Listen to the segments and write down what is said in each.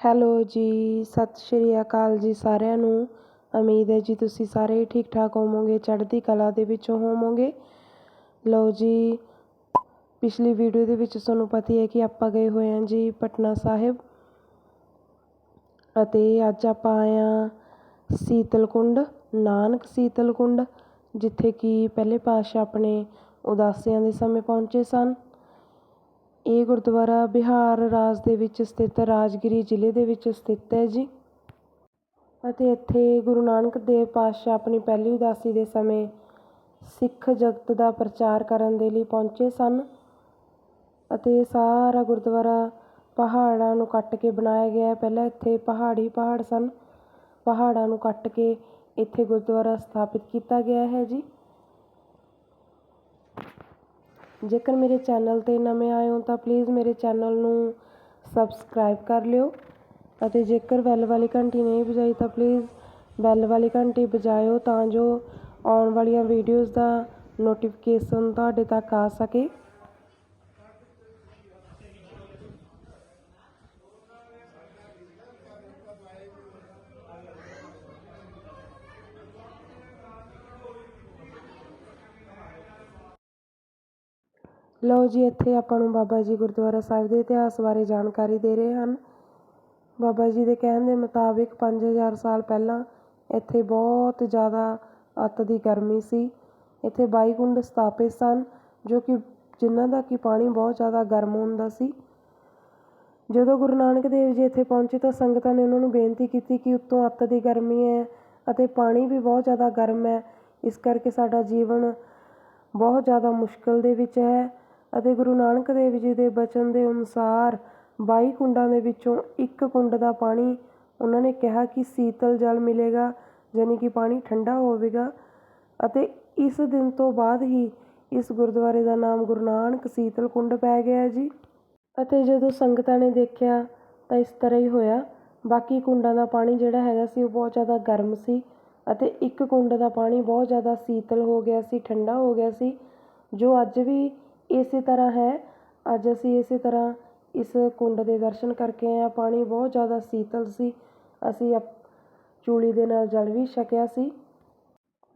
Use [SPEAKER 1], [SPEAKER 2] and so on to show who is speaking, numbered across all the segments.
[SPEAKER 1] Hello ਜੀ, ਸਤਿ ਸ਼੍ਰੀ ਅਕਾਲ ਜੀ ਸਾਰਿਆਂ ਨੂੰ। ਉਮੀਦ ਹੈ ਜੀ ਤੁਸੀਂ ਸਾਰੇ ਠੀਕ ਠਾਕ ਹੋਵੋਗੇ, ਚੜ੍ਹਦੀ ਕਲਾ ਦੇ ਵਿੱਚੋਂ ਹੋਵੋਗੇ। ਲਓ ਜੀ, ਪਿਛਲੀ ਵੀਡੀਓ ਦੇ ਵਿੱਚ ਤੁਹਾਨੂੰ ਪਤਾ ਹੀ ਹੈ ਕਿ ਆਪਾਂ ਗਏ ਹੋਏ ਹਾਂ ਜੀ ਪਟਨਾ ਸਾਹਿਬ। ਅਤੇ ਅੱਜ ਆਪਾਂ ਆਏ ਹਾਂ ਸੀਤਲਕੁੰਡ, ਨਾਨਕ ਸੀਤਲਕੁੰਡ, ਜਿੱਥੇ ਕਿ ਪਹਿਲੇ ਪਾਤਸ਼ਾਹ ਆਪਣੇ ਉਦਾਸੀਆਂ ਦੇ ਸਮੇਂ ਪਹੁੰਚੇ ਸਨ। ਇਹ ਗੁਰਦੁਆਰਾ ਬਿਹਾਰ ਰਾਜ ਦੇ ਵਿੱਚ ਸਥਿਤ ਰਾਜਗਿਰੀ ਜ਼ਿਲ੍ਹੇ ਦੇ ਵਿੱਚ ਸਥਿਤ ਹੈ ਜੀ। ਅਤੇ ਇੱਥੇ ਗੁਰੂ ਨਾਨਕ ਦੇਵ ਪਾਤਸ਼ਾਹ ਆਪਣੀ ਪਹਿਲੀ ਉਦਾਸੀ ਦੇ ਸਮੇਂ ਸਿੱਖ ਜਗਤ ਦਾ ਪ੍ਰਚਾਰ ਕਰਨ ਦੇ ਲਈ ਪਹੁੰਚੇ ਸਨ ਅਤੇ ਸਾਰਾ ਗੁਰਦੁਆਰਾ ਪਹਾੜਾਂ ਨੂੰ ਕੱਟ ਕੇ ਬਣਾਇਆ ਗਿਆ ਹੈ। ਪਹਿਲਾਂ ਇੱਥੇ ਪਹਾੜੀ ਪਹਾੜ ਸਨ। ਪਹਾੜਾਂ ਨੂੰ ਕੱਟ ਕੇ ਇੱਥੇ ਗੁਰਦੁਆਰਾ ਸਥਾਪਿਤ ਕੀਤਾ ਗਿਆ ਹੈ ਜੀ। ਜੇਕਰ ਮੇਰੇ ਚੈਨਲ 'ਤੇ ਨਵੇਂ ਆਏ ਹੋ ਤਾਂ ਪਲੀਜ਼ ਮੇਰੇ ਚੈਨਲ ਨੂੰ ਸਬਸਕ੍ਰਾਈਬ ਕਰ ਲਿਓ। ਅਤੇ ਜੇਕਰ ਬੈਲ ਵਾਲੀ ਘੰਟੀ ਨਹੀਂ ਵਜਾਈ ਤਾਂ ਪਲੀਜ਼ ਬੈਲ ਵਾਲੀ ਘੰਟੀ ਵਜਾਇਓ ਤਾਂ ਜੋ ਆਉਣ ਵਾਲੀਆਂ ਵੀਡੀਓਜ਼ ਦਾ ਨੋਟੀਫਿਕੇਸ਼ਨ ਤੁਹਾਡੇ ਤੱਕ ਆ ਸਕੇ। ਲਓ ਜੀ, ਇੱਥੇ ਆਪਾਂ ਨੂੰ ਬਾਬਾ ਜੀ ਗੁਰਦੁਆਰਾ ਸਾਹਿਬ ਦੇ ਇਤਿਹਾਸ ਬਾਰੇ ਜਾਣਕਾਰੀ ਦੇ ਰਹੇ ਹਨ। ਬਾਬਾ ਜੀ ਦੇ ਕਹਿਣ ਦੇ ਮੁਤਾਬਿਕ 5000 ਸਾਲ ਪਹਿਲਾਂ ਇੱਥੇ ਬਹੁਤ ਜ਼ਿਆਦਾ ਅੱਤ ਦੀ ਗਰਮੀ ਸੀ। ਇੱਥੇ 22 ਕੁੰਡ ਸਥਾਪਿਤ ਸਨ, ਜੋ ਕਿ ਜਿਨ੍ਹਾਂ ਦਾ ਕਿ ਪਾਣੀ ਬਹੁਤ ਜ਼ਿਆਦਾ ਗਰਮ ਹੁੰਦਾ ਸੀ। ਜਦੋਂ ਗੁਰੂ ਨਾਨਕ ਦੇਵ ਜੀ ਇੱਥੇ ਪਹੁੰਚੇ ਤਾਂ ਸੰਗਤਾਂ ਨੇ ਉਹਨਾਂ ਨੂੰ ਬੇਨਤੀ ਕੀਤੀ ਕਿ ਉੱਤੋਂ ਅੱਤ ਦੀ ਗਰਮੀ ਹੈ ਅਤੇ ਪਾਣੀ ਵੀ ਬਹੁਤ ਜ਼ਿਆਦਾ ਗਰਮ ਹੈ। ਇਸ ਕਰਕੇ ਸਾਡਾ ਜੀਵਨ ਬਹੁਤ ਜ਼ਿਆਦਾ ਮੁਸ਼ਕਲ ਦੇ ਵਿੱਚ ਹੈ। ਅਤੇ ਗੁਰੂ ਨਾਨਕ ਦੇਵ ਜੀ ਦੇ ਬਚਨ ਦੇ ਅਨੁਸਾਰ 22 ਕੁੰਡਾਂ ਦੇ ਵਿੱਚੋਂ ਇੱਕ ਕੁੰਡ ਦਾ ਪਾਣੀ ਉਹਨਾਂ ਨੇ ਕਿਹਾ ਕਿ ਸੀਤਲ ਜਲ ਮਿਲੇਗਾ ਯਾਨੀ ਕਿ ਪਾਣੀ ਠੰਡਾ ਹੋਵੇਗਾ ਅਤੇ ਇਸ ਦਿਨ ਤੋਂ ਬਾਅਦ ਹੀ ਇਸ ਗੁਰਦੁਆਰੇ ਦਾ ਨਾਮ ਗੁਰੂ ਨਾਨਕ ਸੀਤਲ ਕੁੰਡ ਪੈ ਗਿਆ ਜੀ। ਅਤੇ ਜਦੋਂ ਸੰਗਤਾਂ ਨੇ ਦੇਖਿਆ ਤਾਂ ਇਸ ਤਰ੍ਹਾਂ ਹੀ ਹੋਇਆ। ਬਾਕੀ ਕੁੰਡਾਂ ਦਾ ਪਾਣੀ ਜਿਹੜਾ ਹੈਗਾ ਸੀ ਉਹ ਬਹੁਤ ਜ਼ਿਆਦਾ ਗਰਮ ਸੀ ਅਤੇ ਇੱਕ ਕੁੰਡ ਦਾ ਪਾਣੀ ਬਹੁਤ ਜ਼ਿਆਦਾ ਸੀਤਲ ਹੋ ਗਿਆ ਸੀ, ਠੰਡਾ ਹੋ ਗਿਆ ਸੀ, ਜੋ ਅੱਜ ਵੀ ਇਸੇ ਤਰ੍ਹਾਂ ਹੈ। ਅੱਜ ਅਸੀਂ ਇਸੇ ਤਰ੍ਹਾਂ ਇਸ ਕੁੰਡ ਦੇ ਦਰਸ਼ਨ ਕਰਕੇ ਆਏ ਹਾਂ। ਪਾਣੀ ਬਹੁਤ ਜ਼ਿਆਦਾ ਸੀਤਲ ਸੀ। ਅਸੀਂ ਅਪ- ਚੂਲੀ ਦੇ ਨਾਲ ਜਲ ਵੀ ਛਕਿਆ ਸੀ।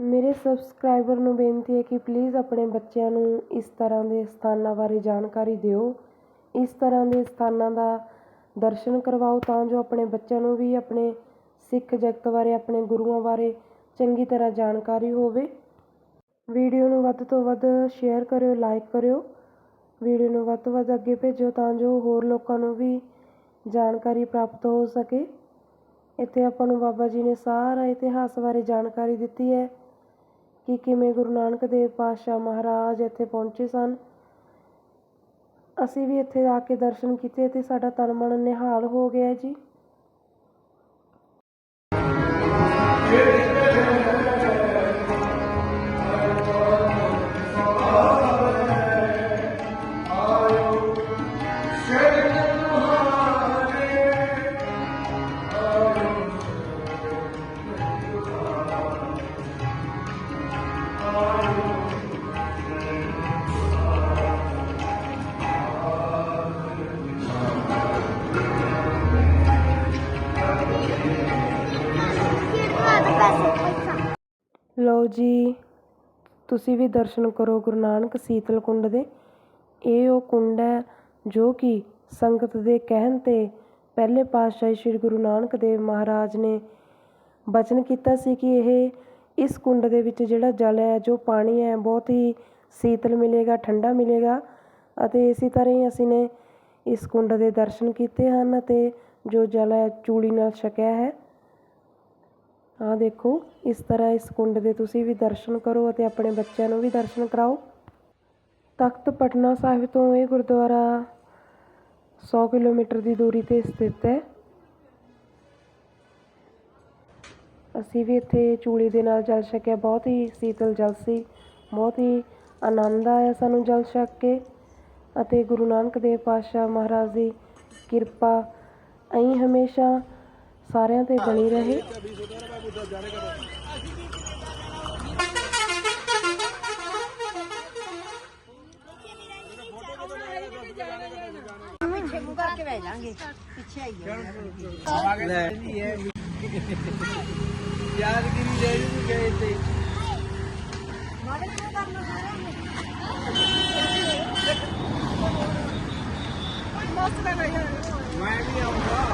[SPEAKER 1] ਮੇਰੇ ਸਬਸਕ੍ਰਾਈਬਰ ਨੂੰ ਬੇਨਤੀ ਹੈ ਕਿ ਪਲੀਜ਼ ਆਪਣੇ ਬੱਚਿਆਂ ਨੂੰ ਇਸ ਤਰ੍ਹਾਂ ਦੇ ਸਥਾਨਾਂ ਬਾਰੇ ਜਾਣਕਾਰੀ ਦਿਓ। ਇਸ ਤਰ੍ਹਾਂ ਦੇ ਸਥਾਨਾਂ ਦਾ ਦਰਸ਼ਨ ਕਰਵਾਓ ਤਾਂ ਜੋ ਆਪਣੇ ਬੱਚਿਆਂ ਨੂੰ ਵੀ ਆਪਣੇ ਸਿੱਖ ਜਗਤ ਬਾਰੇ, ਆਪਣੇ ਗੁਰੂਆਂ ਬਾਰੇ ਚੰਗੀ ਤਰ੍ਹਾਂ ਜਾਣਕਾਰੀ ਹੋਵੇ। ਵੀਡੀਓ ਨੂੰ ਵੱਧ ਤੋਂ ਵੱਧ ਸ਼ੇਅਰ ਕਰਿਓ ਲਾਈਕ ਕਰਿਓ। ਵੀਡੀਓ ਨੂੰ ਵੱਧ ਤੋਂ ਵੱਧ ਅੱਗੇ ਭੇਜੋ ਤਾਂ ਜੋ ਹੋਰ ਲੋਕਾਂ ਨੂੰ ਵੀ ਜਾਣਕਾਰੀ ਪ੍ਰਾਪਤ ਹੋ ਸਕੇ। ਇੱਥੇ ਆਪਾਂ ਨੂੰ ਬਾਬਾ ਜੀ ਨੇ ਸਾਰਾ ਇਤਿਹਾਸ ਬਾਰੇ ਜਾਣਕਾਰੀ ਦਿੱਤੀ ਹੈ ਕਿ ਕਿਵੇਂ ਗੁਰੂ ਨਾਨਕ ਦੇਵ ਪਾਤਸ਼ਾਹ ਮਹਾਰਾਜ ਇੱਥੇ ਪਹੁੰਚੇ ਸਨ। ਅਸੀਂ ਵੀ ਇੱਥੇ ਆ ਕੇ ਦਰਸ਼ਨ ਕੀਤੇ ਤੇ ਸਾਡਾ ਤਨ ਮਨ ਨਿਹਾਲ ਹੋ ਗਿਆ ਜੀ। ਤੁਸੀਂ ਵੀ ਦਰਸ਼ਨ ਕਰੋ ਗੁਰੂ ਨਾਨਕ ਸੀਤਲ ਕੁੰਡ ਦੇ। ਇਹ ਉਹ ਕੁੰਡ ਹੈ ਜੋ ਕਿ ਸੰਗਤ ਦੇ ਕਹਿਣ ਤੇ ਪਹਿਲੇ ਪਾਤਸ਼ਾਹੀ ਸ੍ਰੀ ਗੁਰੂ ਨਾਨਕ ਦੇਵ ਮਹਾਰਾਜ ਨੇ ਬਚਨ ਕੀਤਾ ਸੀ ਕਿ ਇਹ ਇਸ ਕੁੰਡ ਦੇ ਵਿੱਚ ਜਿਹੜਾ ਜਲ ਹੈ, ਜੋ ਪਾਣੀ ਹੈ, ਬਹੁਤ ਹੀ ਸੀਤਲ ਮਿਲੇਗਾ, ਠੰਡਾ ਮਿਲੇਗਾ ਅਤੇ ਇਸੇ ਤਰ੍ਹਾਂ ਹੀ ਅਸੀਂ ਨੇ ਇਸ ਕੁੰਡ ਦੇ ਦਰਸ਼ਨ ਕੀਤੇ ਹਨ ਅਤੇ ਜੋ ਜਲ ਹੈ ਚੂੜੀ ਨਾਲ ਛਕਿਆ ਹੈ। ਆਹ ਦੇਖੋ, ਇਸ ਤਰ੍ਹਾਂ ਇਸ ਕੁੰਡ ਦੇ ਤੁਸੀਂ ਵੀ ਦਰਸ਼ਨ ਕਰੋ ਅਤੇ ਆਪਣੇ ਬੱਚਿਆਂ ਨੂੰ ਵੀ ਦਰਸ਼ਨ ਕਰਾਓ। ਤਖਤ ਪਟਨਾ ਸਾਹਿਬ ਤੋਂ ਇਹ ਗੁਰਦੁਆਰਾ 100 ਕਿਲੋਮੀਟਰ ਦੀ ਦੂਰੀ ਤੇ ਸਥਿਤ ਹੈ। ਅਸੀਂ ਵੀ ਇੱਥੇ ਚੂਲੀ ਦੇ ਨਾਲ ਜਲ ਛਕਿਆ। ਬਹੁਤ ਹੀ ਸੀਤਲ ਜਲ ਸੀ। ਬਹੁਤ ਹੀ ਆਨੰਦ ਆਇਆ ਸਾਨੂੰ ਜਲ ਛਕ ਕੇ। ਅਤੇ ਗੁਰੂ ਨਾਨਕ ਦੇਵ ਪਾਤਸ਼ਾਹ ਮਹਾਰਾਜ ਦੀ ਕਿਰਪਾ ਐਂ ਹਮੇਸ਼ਾ ਸਾਰਿਆਂ ਤੇ ਬਣੀ ਰਹੇ।
[SPEAKER 2] ਪਿੱਛੇ ਮੂੰਹ ਕਰਕੇ ਬਹਿ ਜਾਾਂਗੇ ਪਿੱਛੇ ਆਈ
[SPEAKER 3] ਲੈ ਯਾਦਗਿਰੀ ਲੈ ਜੀ ਗਏ ਤੇ ਮੈਂ ਵੀ ਆਉਂਗਾ।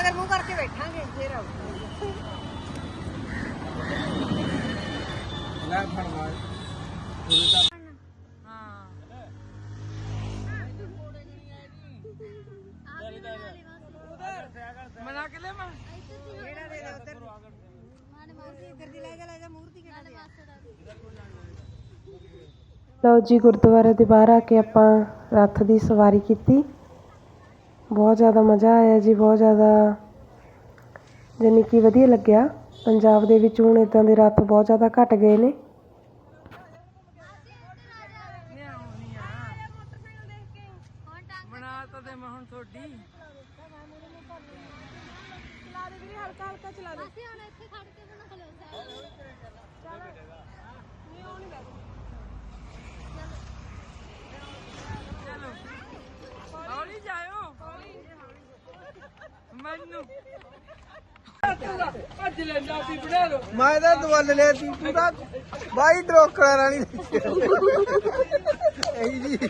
[SPEAKER 2] ਮਗਰ ਮੂੰਹ ਕਰਕੇ ਬੈਠਾਂਗੇ ਫੇਰ ਆਊ
[SPEAKER 3] ਲੈ ਫੜ ਮਾਰ ਮਨਾ ਕੇ ਲੈ ਮੈਂ?
[SPEAKER 2] ਕਿਹੜਾ ਦੇ ਦੇ ਉਧਰ। ਮੂਰਤੀ ਇੱਧਰ ਦੀ ਲੈ ਜਾ ਲੈ ਜਾ ਮੂਰਤੀ ਕਿਹੜਾ ਦੇ
[SPEAKER 1] ਲਓ ਜੀ ਗੁਰਦੁਆਰੇ ਦੇ ਬਾਹਰ ਆ ਕੇ ਆਪਾਂ ਰੱਥ ਦੀ ਸਵਾਰੀ ਕੀਤੀ। ਬਹੁਤ ਜ਼ਿਆਦਾ ਮਜ਼ਾ ਆਇਆ ਜੀ ਬਹੁਤ ਜ਼ਿਆਦਾ ਜਾਣੀ ਕਿ ਵਧੀਆ ਲੱਗਿਆ। ਪੰਜਾਬ ਦੇ ਵਿੱਚ ਹੁਣ ਇਦਾਂ ਦੇ ਰੱਥ ਬਹੁਤ ਜ਼ਿਆਦਾ ਘਟ ਗਏ ਨੇ।
[SPEAKER 3] ਬਣਾ ਤਾਂ ਦੇ ਮੈਂ ਹੁਣ ਤੁਹਾਡੀ।
[SPEAKER 4] ਅਸੀਂ ਹੁਣ ਇੱਥੇ ਖੜ ਕੇ ਬਣਾ ਲਓ। ਸਾਈਡ
[SPEAKER 3] ਹੌਲੀ ਮੈਂ ਤਾਂ ਦਵਲ ਲੈ ਤੀ ਤੂੰ ਬਾਈ ਡਰੋਕੜਾ ਰਾਣੀ ਇਹੀ ਜੀ।